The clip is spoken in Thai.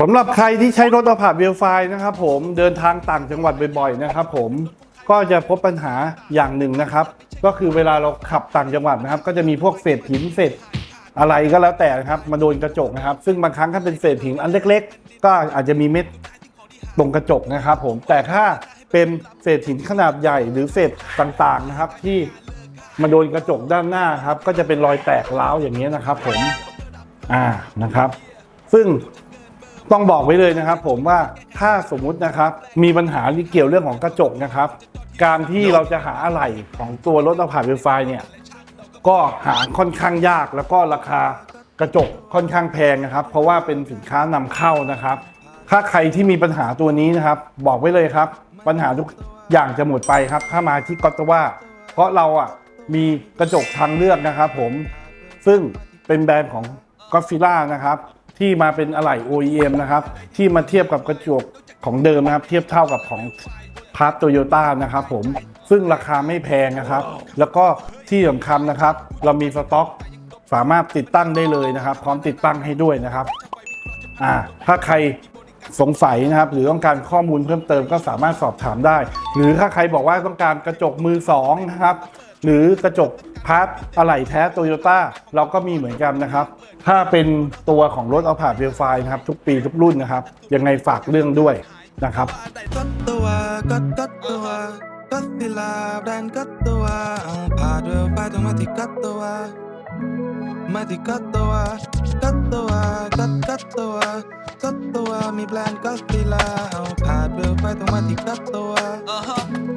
สำหรับใครที่ใช้รถเอาผ่านเวลไฟนะครับผมเดินทางต่างจังหวัดบ่อยๆนะครับผมก็จะพบปัญหาอย่างหนึ่งนะครับ ก็คือเวลาเราขับต่างจังหวัดนะครับ ก็จะมีพวกเศษหินเศษอะไรก็แล้วแต่นะครับ มาโดนกระจกนะครับ ซึ่งบางครั้งถ้าเป็นเศษหินอันเล็ก ๆ ก็อาจจะมีเม็ดตรงกระจกนะครับ ผมแต่ถ้าเป็นเศษหินขนาดใหญ่หรือเศษต่างๆนะครับ ที่มาโดนกระจกด้านหน้าครับ ก็จะเป็นรอยแตกร้าวอย่างนี้นะครับ ผมอ่านะครับ ซึ่ง ต้องบอกไว้เลยนะครับ ผมว่าถ้าสมมุตินะครับ มีปัญหาที่เกี่ยวเรื่องของกระจกนะครับ การที่เราจะหาอะไหล่ของตัวรถเอาผ่านไฟฟ้าเนี่ยก็หาค่อนข้างยากแล้วก็ราคากระจกค่อนข้างแพงนะครับ เพราะว่าเป็นสินค้านำเข้านะครับ ถ้าใครที่มีปัญหาตัวนี้นะครับ บอกไว้เลยครับ ปัญหาทุกอย่างจะหมดไปครับ ถ้ามาที่กอตว่า เพราะเราอะมีกระจกทางเลือกนะครับ ผมซึ่งเป็นแบรนด์ของ g o d z i l l a นะครับ ที่มาเป็นอะไหล่ OEM นะครับ ที่มาเทียบกับกระจกของเดิมนะครับ เทียบเท่ากับของพาร์ทโตโยต้านะครับผมซึ่งราคาไม่แพงนะครับ แล้วก็ที่สำคัญนะครับ เรามีสต็อกสามารถติดตั้งได้เลยนะครับ พร้อมติดตั้งให้ด้วยนะครับอ่าถ้าใครสงสัยนะครับ หรือต้องการข้อมูลเพิ่มเติมก็สามารถสอบถามได้ หรือถ้าใครบอกว่าต้องการกระจกมือสองนะครับ หรือกระจกพาร์ทอะไหล่แท้โตโยต้าเราก็มีเหมือนกันนะครับ ถ้าเป็นตัวของรถเอาผ่านเวลไฟนะครับ ทุกปีทุกรุ่นนะครับ ยังไงฝากเรื่องด้วยนะครับก็ตัวก็ก็ตัวก็สิลาแบรนด์ก็ตัวเอาผ่าด้วยไฟต้องมาที่ก็ตัวมาที่ก็ตัวก็ตัวก็ก็ตัวก็ตัวมีแบรนด์ก็สิลาเอาผ่าด้วยไฟต้องมาที่ก็ตัว uh-huh.